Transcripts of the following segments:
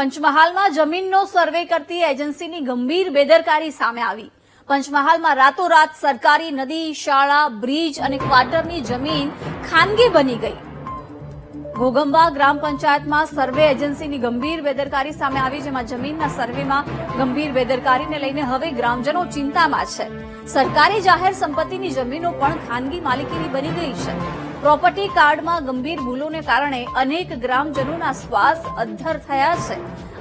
પંચમહાલમાં જમીનનો સર્વે કરતી એજન્સીની ગંભીર બેદરકારી સામે આવી. પંચમહાલમાં રાતોરાત સરકારી નદી, શાળા, બ્રિજ અને ક્વાર્ટરની જમીન ખાનગી બની ગઈ. ઘોગંબા ગ્રામ પંચાયતમાં સર્વે એજન્સીની ગંભીર બેદરકારી સામે આવી, જેમાં જમીનના સર્વેમાં ગંભીર બેદરકારીને લઈને હવે ગ્રામજનો ચિંતામાં છે. સરકારી જાહેર સંપત્તિની જમીનો પણ ખાનગી માલિકીની બની ગઈ છે. પ્રોપર્ટી કાર્ડમાં ગંભીર ભૂલોને કારણે અનેક ગ્રામજનોના શ્વાસ અદ્ધર થયા છે.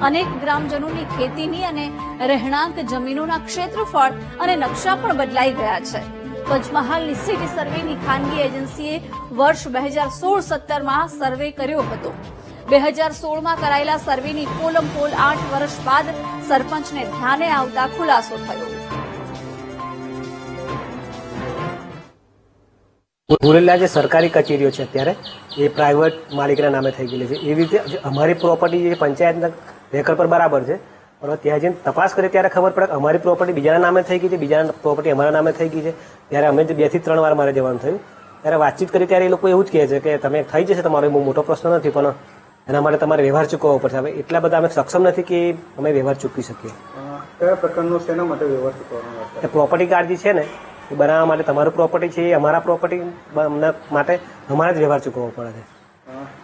અનેક ગ્રામજનોની ખેતીની અને રહેણાંક જમીનોના ક્ષેત્રફળ અને નકશા પણ બદલાઈ ગયા છે. પંચમહાલની સિટી સર્વેની ખાનગી એજન્સીએ વર્ષ બે હજાર સોળ સત્તરમાં સર્વે કર્યો હતો. બે હજાર સોળમાં કરાયેલા સર્વેની પોલમ પોલ આઠ વર્ષ બાદ સરપંચને ધ્યાને આવતા ખુલાસો થયો. ભૂરેલા જે સરકારી કચેરીઓ છે અત્યારે એ પ્રાઇવેટ માલિકના નામે થઈ ગયેલી છે. એવી રીતે અમારી પ્રોપર્ટી જે પંચાયતના રેકર્ડ પર બરાબર છે પણ ત્યાં જઈને તપાસ કરીએ ત્યારે ખબર પડે કે અમારી પ્રોપર્ટી બીજાના નામે થઈ ગઈ છે બીજાના પ્રોપર્ટી અમારા નામે થઈ ગઈ છે. ત્યારે અમે બેથી ત્રણ વાર મારે જવાનું થયું. ત્યારે વાતચીત કરી ત્યારે એ લોકો એવું જ કહે છે કે તમે થઈ જશે તમારો બહુ મોટો પ્રશ્ન નથી પણ એના માટે તમારે વ્યવહાર ચૂકવવો પડશે. હવે એટલા બધા અમે સક્ષમ નથી કે અમે વ્યવહાર ચૂકવી શકીએ. કયા પ્રકારનો શેના માટે વ્યવહાર ચૂકવવાનો પ્રોપર્ટી કાર્ડ જે છે ને એ બનાવવા માટે તમારું પ્રોપર્ટી છે એ અમારા પ્રોપર્ટી માટે અમારે જ વ્યવહાર ચૂકવવો પડે છે.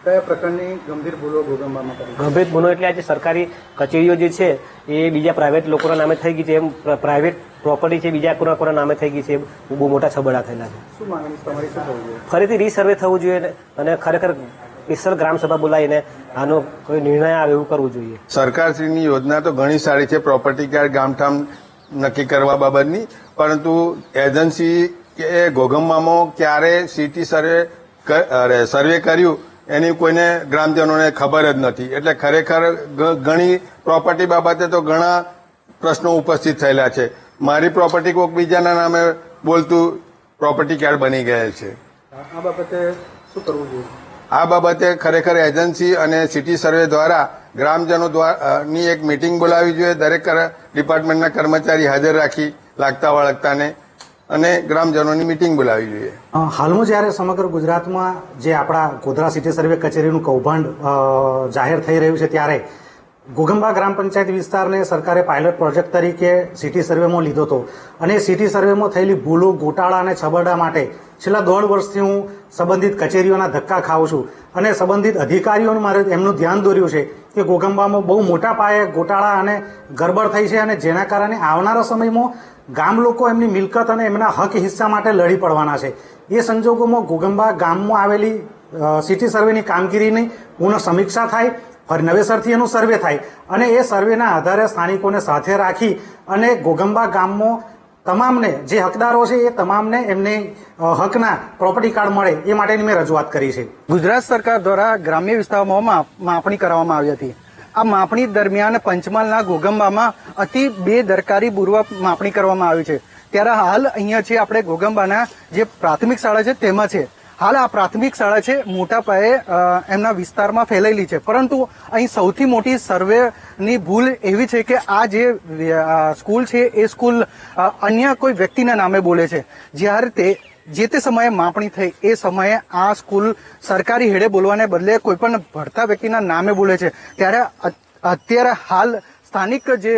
કયા પ્રકારની ગંભીર ભૂલો ભોગવવામાં કરી ગંભીર ગુનો એટલે આજે સરકારી કચેરીઓ જે છે એ બીજા પ્રાઇવેટ લોકોના નામે થઈ ગઈ છે એમ પ્રાઇવેટ પ્રોપર્ટી છે બીજા કોના કોના નામે થઈ ગઈ છે એ બહુ મોટા છબડા થયેલા છે. શું માંગણી તમારી શું થવું જોઈએ ફરીથી રીસર્વે થવું જોઈએ અને ખરેખર સ્પેશિયલ ગ્રામ સભા બોલાવીને આનો કોઈ નિર્ણય આવે એવું કરવું જોઈએ. સરકારશ્રીની યોજના તો ઘણી સારી છે પ્રોપર્ટી કાર્ડ ગામઠામ નક્કી કરવા બાબતની. પરંતુ એજન્સી કે ઘોગંબામાં ક્યારે સિટી સર્વે સર્વે કર્યું એની કોઈને ગ્રામજનોને ખબર જ નથી. એટલે ખરેખર ઘણી પ્રોપર્ટી બાબતે તો ઘણા પ્રશ્નો ઉપસ્થિત થયેલા છે. મારી પ્રોપર્ટી કોઈક બીજાના નામે બોલતું પ્રોપર્ટી કાર્ડ બની ગયેલ છે. આ બાબતે શું કરવું જોઈએ? આ બાબતે ખરેખર એજન્સી અને સિટી સર્વે દ્વારા ગ્રામજનો દ્વારાની એક મિટિંગ બોલાવવી જોઈએ. દરેક ડિપાર્ટમેન્ટના કર્મચારી હાજર રાખી લાગતા વળગતાને અને ગ્રામજનોની મિટિંગ બોલાવવી જોઈએ. હાલમાં જ્યારે સમગ્ર ગુજરાતમાં જે આપણા ગોધરા સિટી સર્વે કચેરીનું કૌભાંડ જાહેર થઈ રહ્યું છે, ત્યારે ઘોગંબા ગ્રામ પંચાયત વિસ્તારને સરકારે પાયલટ પ્રોજેક્ટ તરીકે સિટી સર્વેમાં લીધો હતો. અને સિટી સર્વેમાં થયેલી ભૂલો, ગોટાળા અને છબરડા માટે છેલ્લા દોઢ વર્ષથી હું સંબંધિત કચેરીઓના ધક્કા ખાઉં છું. અને સંબંધિત અધિકારીઓને મારે એમનું ધ્યાન દોર્યું છે કે ગોગંબામાં બહુ મોટા પાયે ગોટાળા અને ગરબડ થઈ છે અને જેના કારણે આવનારા સમયમાં ગામ લોકો એમની મિલકત અને એમના હક હિસ્સા માટે લડી પડવાના છે. એ સંજોગોમાં ગોગંબા ગામમાં આવેલી સિટી સર્વેની કામગીરીની પૂર્ણ સમીક્ષા થાય નવેસરથી એનું સર્વે થાય અને એ સર્વેના આધારે સ્થાનિકોને સાથે રાખી અને ગોગંબા ગામમાં તમામને જે હકદારો છે એ તમામને એમને હકના પ્રોપર્ટી કાર્ડ મળે એ માટેની મેં રજૂઆત કરી છે. ગુજરાત સરકાર દ્વારા ગ્રામ્ય વિસ્તારોમાં માપણી કરવામાં આવી હતી. આ માપણી દરમિયાન પંચમહાલના ગોગંબામાં અતિ બેદરકારી પૂર્વક માપણી કરવામાં આવી છે. ત્યારે હાલ અહીંયા છે આપણે ગોગંબાના જે પ્રાથમિક શાળા છે તેમાં છે. હાલ આ પ્રાથમિક શાળા છે, મોટા પાયે એમના વિસ્તારમાં ફેલાયેલી છે. પરંતુ અહીં સૌથી મોટી સર્વેની ભૂલ એવી છે કે આ જે સ્કૂલ છે, એ સ્કૂલ અન્ય કોઈ વ્યક્તિના નામે બોલે છે. જ્યારે તે, જે તે સમયે માપણી થઈ, એ સમયે આ સ્કૂલ સરકારી હેડે બોલવાને બદલે કોઈ પણ ભણતા વ્યક્તિના નામે બોલે છે. ત્યારે અત્યારે હાલ સ્થાનિક જે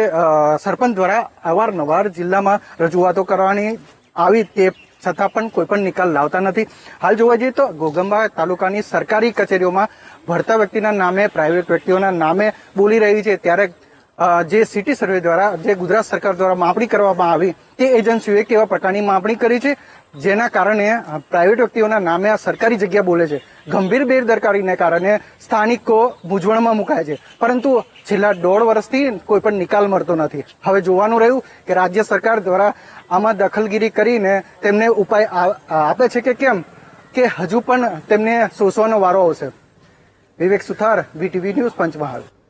સરપંચ દ્વારા અવારનવાર જિલ્લામાં રજૂઆતો કરવાની આવી તે છતાં પણ કોઈ પણ નિકાલ લાવતા નથી. હાલ જોવા જઈએ તો ગોગંબા તાલુકાની સરકારી કચેરીઓમાં ભણતા વ્યક્તિના નામે પ્રાઇવેટ વ્યક્તિઓના નામે બોલી રહી છે. ત્યારે જે સિટી સર્વે દ્વારા, જે ગુજરાત સરકાર દ્વારા માપણી કરવામાં આવી તે એજન્સીઓએ કેવા પ્રકારની માપણી કરી છે? જેના કારણે પ્રાઇવેટ વ્યક્તિઓના નામે આ સરકારી જગ્યા બોલે છે. ગંભીર બેદરકારીને કારણે સ્થાનિકો મૂંઝવણમાં મુકાય છે. પરંતુ છેલ્લા દોઢ વર્ષથી કોઈ પણ નિકાલ મળતો નથી. હવે જોવાનું રહ્યું કે રાજ્ય સરકાર દ્વારા આમાં દખલગીરી કરીને તેમને ઉપાય આપે છે કે કેમ? કે હજુ પણ તેમને શોષવાનો વારો આવશે. Vivek Suthar, VTV news Panchmahal.